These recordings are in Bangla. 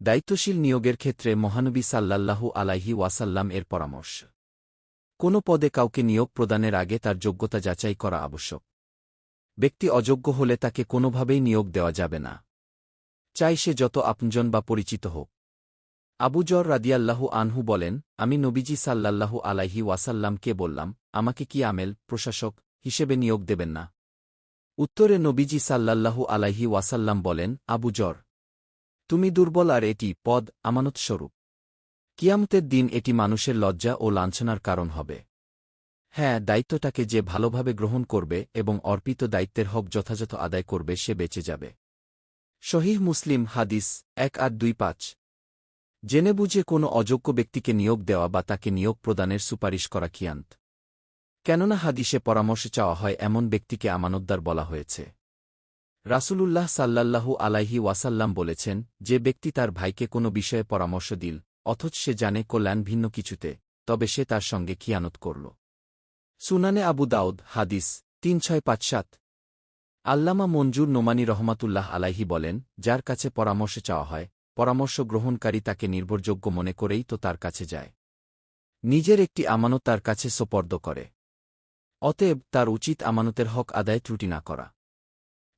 দায়িত্বশীল নিয়োগের ক্ষেত্রে মহানবী সাল্লাল্লাহু আলাইহি ওয়াসাল্লাম এর পরামর্শ। কোনো পদে কাউকে নিয়োগ প্রদানের আগে তার যোগ্যতা যাচাই করা আবশ্যক। ব্যক্তি অযোগ্য হলে তাকে কোনোভাবেই নিয়োগ দেওয়া যাবে না। চাই সে যত আপনজন বা পরিচিত হোক। আবুজর রাদিয়াল্লাহু আনহু বলেন, আমি নবীজি সাল্লাল্লাহু আলাইহি ওয়াসাল্লামকে বললাম, আমাকে কি আমেল, প্রশাসক, হিসেবে নিয়োগ দেবেন না? উত্তরে নবীজি সাল্লাল্লাহু আলাইহি ওয়াসাল্লাম বলেন আবুজর তুমি দুর্বল আর এটি পদ আমানতস্বরূপ। কিয়ামতের দিন এটি মানুষের লজ্জা ও লাঞ্ছনার কারণ হবে। হ্যাঁ দায়িত্বটাকে যে ভালোভাবে গ্রহণ করবে এবং অর্পিত দায়িত্বের হক যথাযথ আদায় করবে সে বেঁচে যাবে। শহীহ মুসলিম হাদিস এক আট দুই পাঁচ। জেনে বুঝে কোনো অযোগ্য ব্যক্তিকে নিয়োগ দেওয়া বা তাকে নিয়োগ প্রদানের সুপারিশ করা কিয়ান্ত কেননা হাদিসে পরামর্শ চাওয়া হয়, এমন ব্যক্তিকে আমানতদার বলা হয়েছে। রাসূলুল্লাহ সাল্লাল্লাহু আলাইহি ওয়াসাল্লাম বলেছেন, যে ব্যক্তি তার ভাইকে কোনো বিষয়ে পরামর্শ দিল, অথচ সে জানে কল্যাণ ভিন্ন কিছুতে, তবে সে তার সঙ্গে খিয়ানত করল। সুনানে আবু দাউদ, হাদিস, তিন ছয় পাঁচ সাত। আল্লামা মঞ্জুর নোমানি রহমাতুল্লাহ আলাইহি বলেন, যার কাছে পরামর্শ চাওয়া হয়, পরামর্শ গ্রহণকারী তাকে নির্ভরযোগ্য মনে করেই তো তার কাছে যায়। নিজের একটি আমানত তার কাছে সোপর্দ করে। অতএব তার উচিত আমানতের হক আদায় ত্রুটি না করা।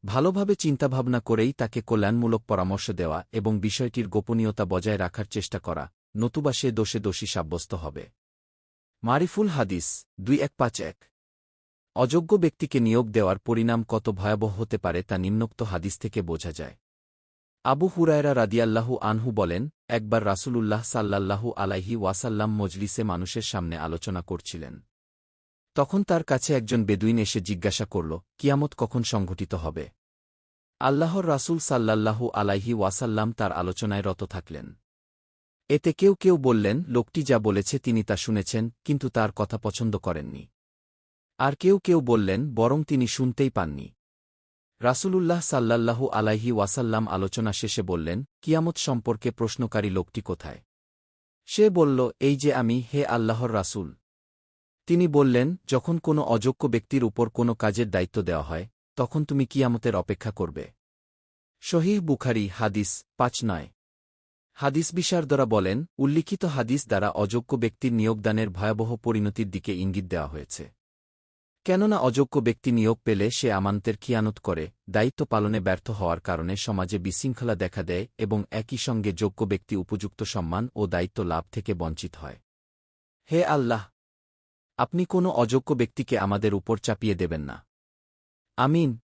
ভালোভাবে চিন্তাভাবনা করেই তাকে কল্যাণমূলক পরামর্শ দেওয়া এবং বিষয়টির গোপনীয়তা বজায় রাখার চেষ্টা করা, নতুবা সে দোষে দোষী সাব্যস্ত হবে। মারিফুল হাদিস, দুই এক পাঁচ এক। অযোগ্য ব্যক্তিকে নিয়োগ দেওয়ার পরিণাম কত ভয়াবহ হতে পারে তা নিম্নোক্ত হাদিস থেকে বোঝা যায়। আবু হুরায়রা রাদিয়াল্লাহু আনহু বলেন, একবার রাসূলুল্লাহ সাল্লাল্লাহু আলাইহি ওয়াসাল্লাম মজলিসে মানুষের সামনে আলোচনা করছিলেন। তখন তার কাছে একজন বেদুইন এসে জিজ্ঞাসা করল, কিয়ামত কখন সংঘটিত হবে? আল্লাহর রাসূল সাল্লাল্লাহু আলাইহি ওয়াসাল্লাম তার আলোচনায় রত থাকলেন। এতে কেউ কেউ বললেন, লোকটি যা বলেছে তিনি তা শুনেছেন, কিন্তু তার কথা পছন্দ করেননি। আর কেউ কেউ বললেন, বরং তিনি শুনতেই পাননি। রাসূলুল্লাহ সাল্লাল্লাহু আলাইহি ওয়াসাল্লাম আলোচনা শেষে বললেন, কিয়ামত সম্পর্কে প্রশ্নকারী লোকটি কোথায়? সে বলল, এই যে আমি, হে আল্লাহর রাসূল। তিনি বললেন, যখন কোনো অযোগ্য ব্যক্তির উপর কোনো কাজের দায়িত্ব দেওয়া হয়, তখন তুমি কিয়ামতের অপেক্ষা করবে। শহীহ বুখারি, হাদিস পাঁচ নয়। হাদিস বিশারদরা বলেন, উল্লিখিত হাদিস দ্বারা অযোগ্য ব্যক্তির নিয়োগদানের ভয়াবহ পরিণতির দিকে ইঙ্গিত দেওয়া হয়েছে। কেননা অযোগ্য ব্যক্তি নিয়োগ পেলে সে আমান্তের খিয়ানত করে, দায়িত্ব পালনে ব্যর্থ হওয়ার কারণে সমাজে বিশৃঙ্খলা দেখা দেয় এবং একই সঙ্গে যোগ্য ব্যক্তি উপযুক্ত সম্মান ও দায়িত্ব লাভ থেকে বঞ্চিত হয়। হে আল্লাহ আপনি কোনো অযোগ্য ব্যক্তিকে আমাদের উপর চাপিয়ে দেবেন না। আমিন।